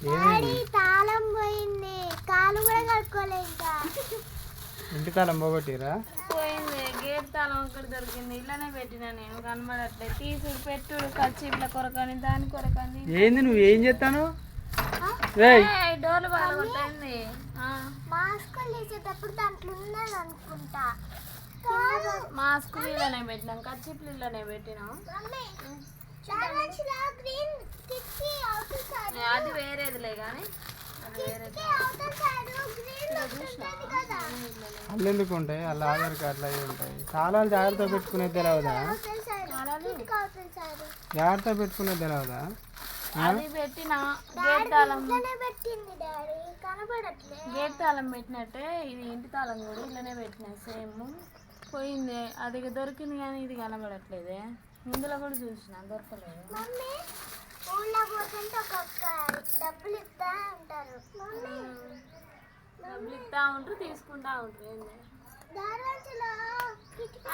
తాళం పోయింది. కాలు కూడా కడుక్కోలే ఇంకా. ఇంటి తాళం పోగొట్టిరా? పోయింది. గేట్ తాళం ఒకటి దొరికింది. ఇలానే పెట్టినా నేను. కనబడట్లేదు. తీసుడు పెట్టుడు ఖర్చు ఇట్లా కొరకని దాని కొరకని. ఏంది నువ్వు ఏం చేస్తాను? డోర్లు బాగా కొట్టండి మాస్క్ తీసేటప్పుడు దాంట్లో ఉన్నది అనుకుంటా. కాదు మాస్క్ ఇలానే పెట్టినాం ఖర్చీపులు ఇలానే పెట్టినాం. అది వేరేదిలే కానీ అల్లు ఎందుకు ఉంటాయి? అల్ల ఆధార్ కార్డులు అవి ఉంటాయి. తాళాలు జాగ్రత్త పెట్టుకునేది తెలియదా సైడ్ జాగ్రత్త పెట్టుకునేది తెలియదా అది పెట్టిన గేట్ తాళం. గేట్ తాళం పెట్టినట్టే ఇది ఇంటి తాళం కూడా ఇలానే పెట్టిన సేమ్. పోయింది. అది దొరికింది కానీ ఇది కనబడట్లేదే. ముందులో కూడా చూసిన దొరకలేదు. మమ్మీ ఊళ్ళో పోతుంటే ఒక్కొక్క డబ్బులు ఇస్తా మమ్మీ డబ్బులు ఇస్తా ఉంటారు తీసుకుంటా ఉంటారు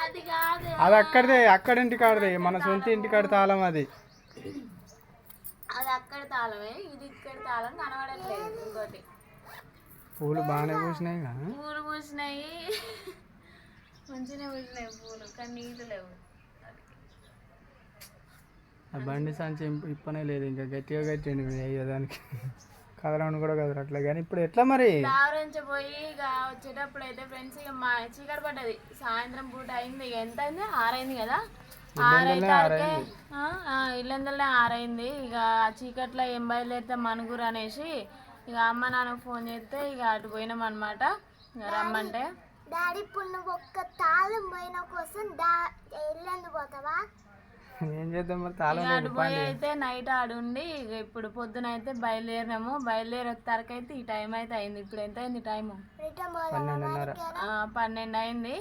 అది కాదు. అది అక్కడిదే అక్కడ ఇంటి కాడదే మన సొంత ఇంటి కాడ తాళం అది. అది అక్కడ తాళమే ఇది ఇక్కడ తాళం కనబడట్లేదు ఇంకోటి. పూలు బాగానే పూసినాయి కదా పూలు పూసినాయి. మంచిగా పూసినాయి పూలు కానీ నీళ్ళు లేవు. ఆ బండి సంచి ఇంప- ఇప్పనే లేదు. ఇంకా గట్టిగా కట్టండి అయ్యో దానికి. కదలవని కూడా కదలట్లే. కానీ ఇప్పుడు ఎట్లా మరి? పోయి ఇక వచ్చేటప్పుడు అయితే ఫ్రెండ్స్ ఇక మా చీకటి పడ్డది. సాయంత్రం పూట అయింది. ఇక ఎంత అయింది? ఆరైంది కదా? ఆరైతే ఇల్లందరిలో ఆరైంది. ఇక చీకట్లో ఏం బయలుదేరితే మనుగురు అనేసి ఇక అమ్మ నాన్న ఫోన్ చేస్తే ఇక అటు పోయినాం అనమాట రమ్మంటే. డాడీ ఇప్పుడు నువ్వు ఒక్క తాళం పోయిన కోసం దా ఎల్లందు పోతావా? ఏం చేద్దాం మరి తాళం పోయి అయితే నైట్ ఆడుండి ఇక ఇప్పుడు పొద్దున అయితే బయలుదేరినాము. బయలుదేరే వరకు అయితే ఈ టైం అయితే అయింది. ఇప్పుడు ఎంత అయింది ఆ, పన్నెండు అయింది.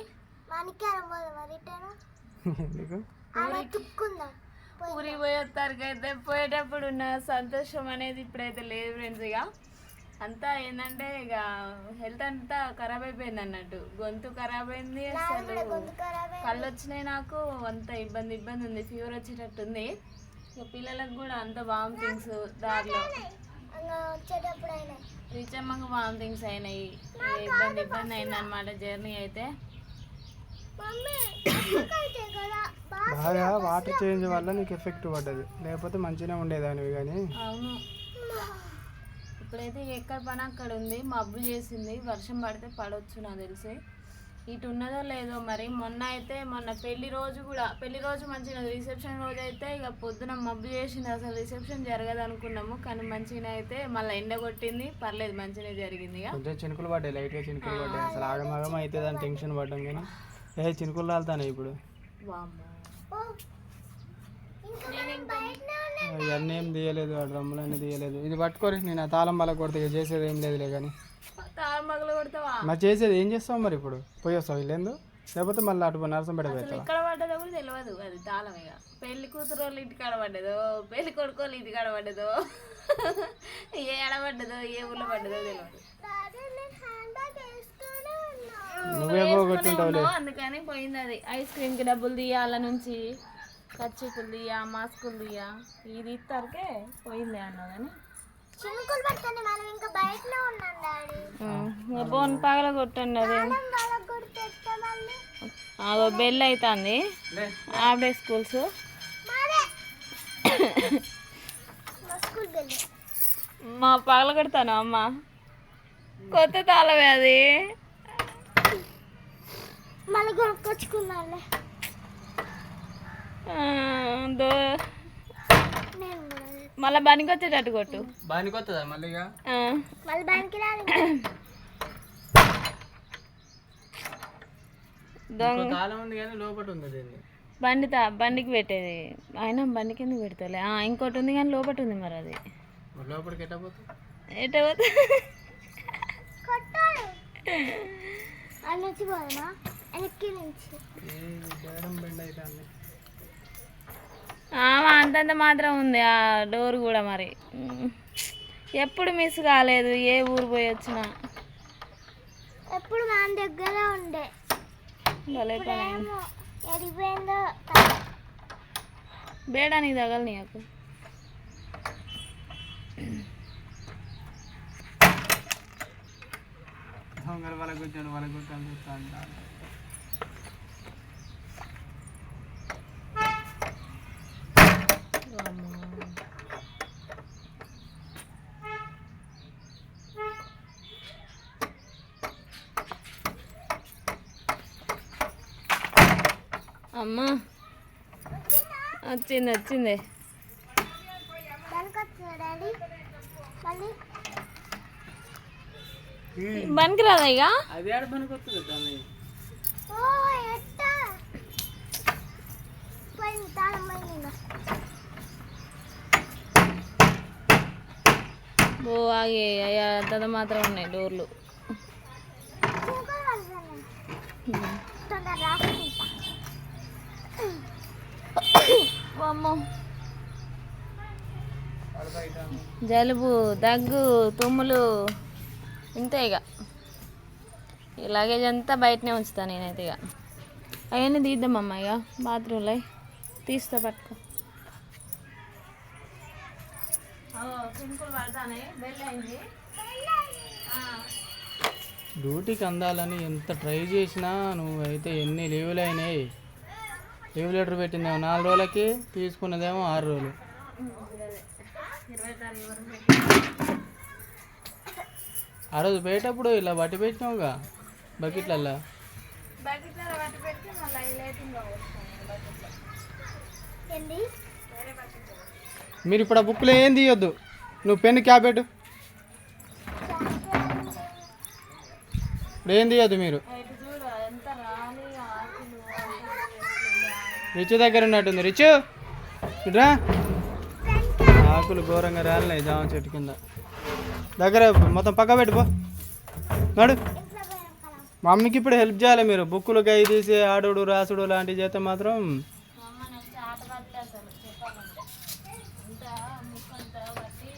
ఊరికి పోయేసరికి అయితే పోయేటప్పుడు ఉన్న సంతోషం అనేది ఇప్పుడైతే లేదు ఫ్రెండ్స్ ఇక. అంతా ఏంటంటే ఇక హెల్త్ అంతా ఖరాబ్ అయిపోయింది అన్నట్టు. గొంతు ఖరాబ్ అయింది అసలు. కళ్ళు వచ్చినాయి నాకు అంత ఇబ్బంది ఇబ్బంది ఉంది ఫీవర్ వచ్చేటట్టుంది. ఇక పిల్లలకు కూడా అంత వామిటింగ్స్ దారిలో. రీచమ్మకు వామిటింగ్స్ అయినాయి ఇబ్బంది ఇబ్బంది అయింది అనమాట జర్నీ అయితే. బాగా వాటర్ చేంజ్ వల్ల నీకు ఎఫెక్ట్ పడ్డది. లేకపోతే మంచిగానే ఉండేదానివి కానీ. అవును. ఇప్పుడైతే ఎక్కడ పని అక్కడ ఉంది మబ్బు చేసింది వర్షం పడితే పడవచ్చు నాకు తెలిసి. ఇటు ఉన్నదో లేదో మరి మొన్న అయితే మొన్న పెళ్ళి రోజు కూడా పెళ్ళి రోజు మంచిగా రిసెప్షన్ రోజు అయితే ఇక పొద్దున మబ్బు చేసింది అసలు రిసెప్షన్ జరగదు అనుకున్నాము కానీ మంచిగా అయితే మళ్ళీ ఎండ కొట్టింది పర్లేదు మంచిగా జరిగింది కొంచెం చినుకులు పడ్డాయి లైట్గా చినుకులు పడ్డాయి అసలు ఆగమాగం అయితే దాని టెన్షన్ పడ్డాం కానీ ఏ చినుకులు రాలుతానే ఇప్పుడు వామ్మో. ఓ ఇంకా మనం బయటనే ఉన్నాం ఇవన్నీ ఏం తీయలేదు ఆ డ్రమ్ములన్నీ తీయలేదు. ఇది పట్టుకోరి నేను ఆ తాళం బల కొడితే ఇక చేసేది ఏం లేదులే కానీ మరి చేసేది ఏం చేస్తావు మరి ఇప్పుడు? పోయి వస్తావు ఇల్లేందు లేకపోతే మళ్ళీ అటు నరసం పెడతావా ఎక్కడ పడ్డదో కూడా తెలియదు అది తాళం ఇక. పెళ్ళి కూతురు వాళ్ళు ఇంటి కాడ పడ్డదో పెళ్ళి కొడుకు వాళ్ళు ఇంటి కాడ పడ్డదో ఏ ఆడ పడ్డదో ఏ ఊళ్ళో పడ్డదో తెలియదు నువ్వే పోగొట్టుంటావులే. ఉన్నావు, అందుకని పోయింది అది. ఐస్ క్రీమ్కి డబ్బులు తీయాల నుంచి. కచ్చిపులు తీయ మాస్కులు తీయ ఇది ఇస్తారకే పోయింది అన్నావు కానీ. చినుకులు పడుతుంది మనం ఇంకా బయటనే ఉన్నాం డాడీ. బోన్ పగల కొట్టండి అదే. అదో బెల్ అవుతుంది హాఫ్ డే స్కూల్స్. మాదే. మా స్కూల్ వెళ్ళి మా పగల కొడతాను అమ్మ? కొత్త తాళమే అది. మళ్ళీ కొనుక్కొచ్చుకున్నానులే ఆ, దో నేను కూడా మళ్ళీ బనికి వచ్చేటట్టు కొట్టు. బానికి వస్తుందా మళ్ళీ బండి తా బండికి పెట్టేది. అయినా బండికి ఎందుకు పెడతాలే? ఆ, ఇంకోటి ఉంది కానీ లోపల ఉంది మరి అది. లోపలికి పోతే నుంచి పోదమా? వెనక్కి నుంచి. అంతంత మాత్రం ఉంది ఆ డోర్ కూడా మరి. ఎప్పుడు మిస్ కాలేదు ఏ ఊరు పోయి వచ్చినా. ఎప్పుడు మన దగ్గర ఉండే. బేడానికి తగలని నీకు వాళ్ళ కూర్చోండి వాళ్ళ కూర్చొని చూస్తా అమ్మా. వచ్చింది వచ్చింది బంకి రాదా ఇక? ఓ ఆగే అయ్యా అంత మాత్రం ఉన్నాయి డోర్లు. జలుబు దగ్గు తుమ్ములు ఇంతే ఇక ఈ లగేజ్ అంతా బయటనే ఉంచుతా నేనైతే ఇక అవన్నీ తీద్దామమ్మా ఇక బాత్రూంలో తీస్తా పట్టుకో. డ్యూటీకి అందాలని ఎంత ట్రై చేసినా నువ్వైతే ఎన్ని లీవులు అయినాయి లీవ్ లెటర్ పెట్టిందేమో నాలుగు రోజులకి తీసుకున్నదేమో ఆరు రోజులు. ఆ రోజు పోయేటప్పుడు ఇలా బట్టి పెట్టినావుగా బకెట్లల్లా? మీరు ఇప్పుడు ఆ బుక్లో ఏం తీయొద్దు నువ్వు పెన్ను క్యాబ్ పెట్టు. ఇప్పుడు ఏం తీయొద్దు మీరు ఇటు చూడు ఎంత రాలి ఆకులు రిచు దగ్గర ఉన్నట్టుంది. రిచు ఇట్రా. ఆకులు ఘోరంగా రాలినాయి జామ చెట్టు కింద. దగ్గర మొత్తం పక్క పెట్టుకో నడు. మమ్మీకి ఇప్పుడు హెల్ప్ చేయాలి మీరు. బుక్కులు గై తీసి ఆడుడు రాసుడు లాంటివి చేస్తే మాత్రం. పోయింది అమ్మ నెక్స్ట్ ఆట పడితే అసలు చెప్పాలంటే అంత ముక్కు అంతా బట్టి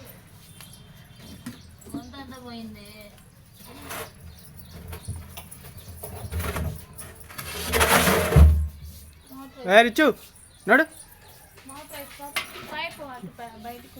అంతా పోయింది ఏ నడు. బయటకు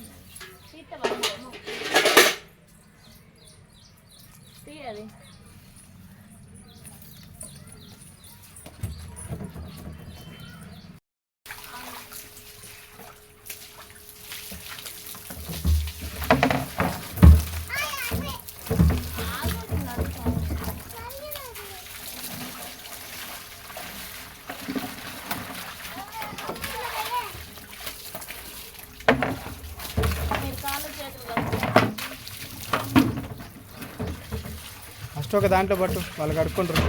ఒక దాంట్లో పట్టు. వాళ్ళు కడుక్కుంటారు.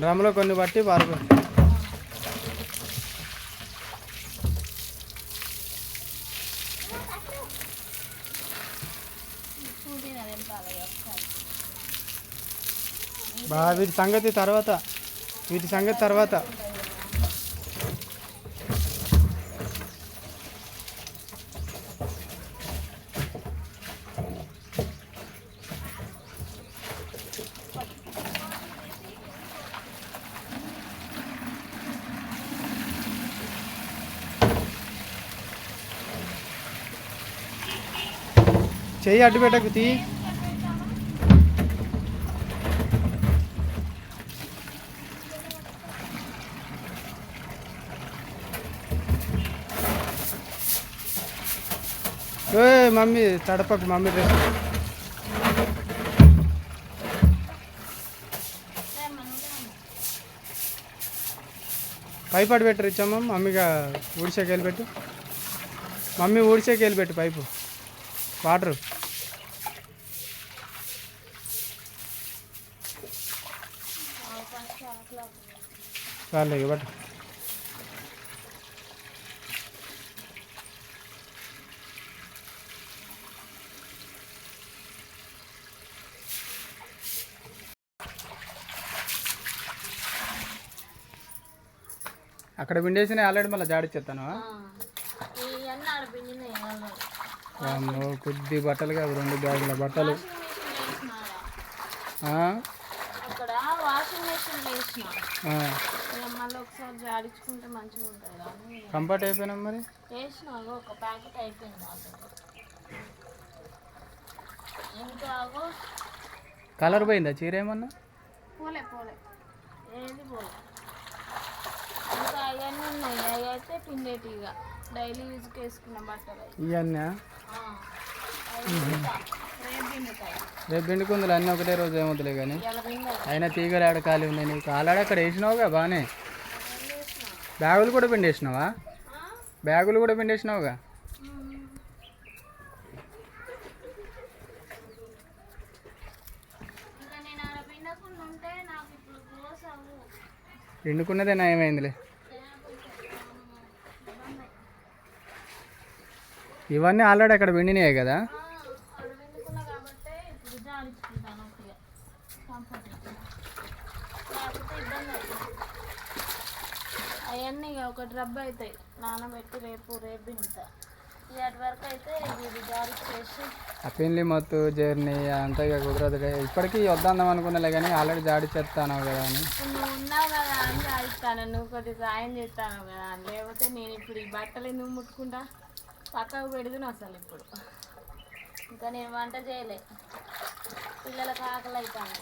డ్రమ్లో కొన్ని బట్టి పారుకో స్కూటీ బా వీటి సంగతి తర్వాత. వీటి సంగతి తర్వాత. చెయ్యి అడ్డు పెట్టకు తీ. ఏ మమ్మీ తడపకు మమ్మీ డ్రెస్. పైపు అటు పెట్టరు ఇచ్చామా మమ్మీగా ఊడిసేకి వెళ్ళిపెట్టు మమ్మీ ఊడిసేకి వెళ్ళి పెట్టు పైపు. వాటరు. ఇక పట్టు అక్కడ పిండేసిన ఆల్రెడీ మళ్ళీ జాడిచ్చేస్తాను కొద్ది బట్టలు కాదు రెండు బ్యాగుల బట్టలు. మళ్ళీ ఒకసారి జాడించుకుంటే మంచిగా ఉంటుంది అని కంఫర్ట్ అయిపోయినాం మరి? వేసిన ఒక ప్యాకెట్ అయిపోయింది ఇంకా కలర్ పోయిందా చీర ఏమన్నా? పోలే పోలే. ఏది పోలే. ఇంకా అవన్నీ ఉన్నాయి. అవి అయితే పిండేటిగా డైలీ యూజ్కి వేసుకున్న బట్టలు ఇవన్నీ. రేపు పిండుకుందులు అన్నీ ఒకటే రోజు ఏమవుతులే కానీ అయినా తీగలు ఆడ ఖాళీ ఉన్నాయి నీకు. ఆలాడ అక్కడ వేసినావుగా బాగానే. బ్యాగులు కూడా పిండేసినావా? బ్యాగులు కూడా పిండేసినావుగా? పిండుకున్నదే నయమైందిలే. ఇవన్నీ. ఆల్రెడీ అక్కడ పిండినాయి కదా ఆ, ఆడ పిండుకున్నా కాబట్టి ఇప్పుడు జాడించుకుంటాను ఒకటిగా కంఫర్ట్ లేకపోతే ఇబ్బంది అవుతుంది ఒకటి రబ్బ అవుతాయి నానబెట్టి రేపు రేపు పిండుతా ఇవాటి వరకు అయితే ఇది జారి చేసి ఆ మొత్తు జర్నీ అంతా ఇక కుదరదు ఇప్పటికీ వద్దాం అనుకున్నాలే కానీ ఆల్రెడీ జాడి చేస్తాను కదా అని. నువ్వు ఉన్నావు కదా అని రాయిస్తాను. నువ్వు కొద్దిగా సాయం చేస్తాను కదా. లేకపోతే నేను ఇప్పుడు ఈ బట్టలు ఎందుకు ముట్టుకుంటా? పక్కకు పెడుతున్నా అసలు ఇప్పుడు. ఇంకా నేను వంట చేయలే. పిల్లలకు ఆకలి అవుతాను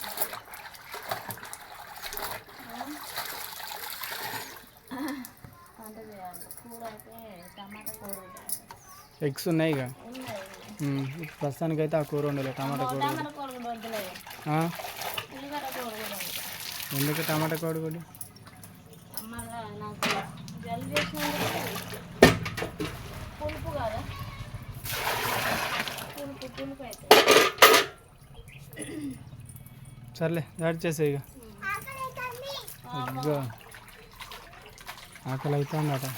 వంట చేయాలి కూర అయితే టమాటా కూర వండాలి. ఎగ్స్ ఉన్నాయి ఇక. ప్రస్తుతానికి అయితే ఆ కూర ఉండలే టమాటా కూర. ఎందుకు టమాటా కూర కూడా సర్లే జాడి చేసే ఇక. ఆకలి అవుతుంది ఇదిగో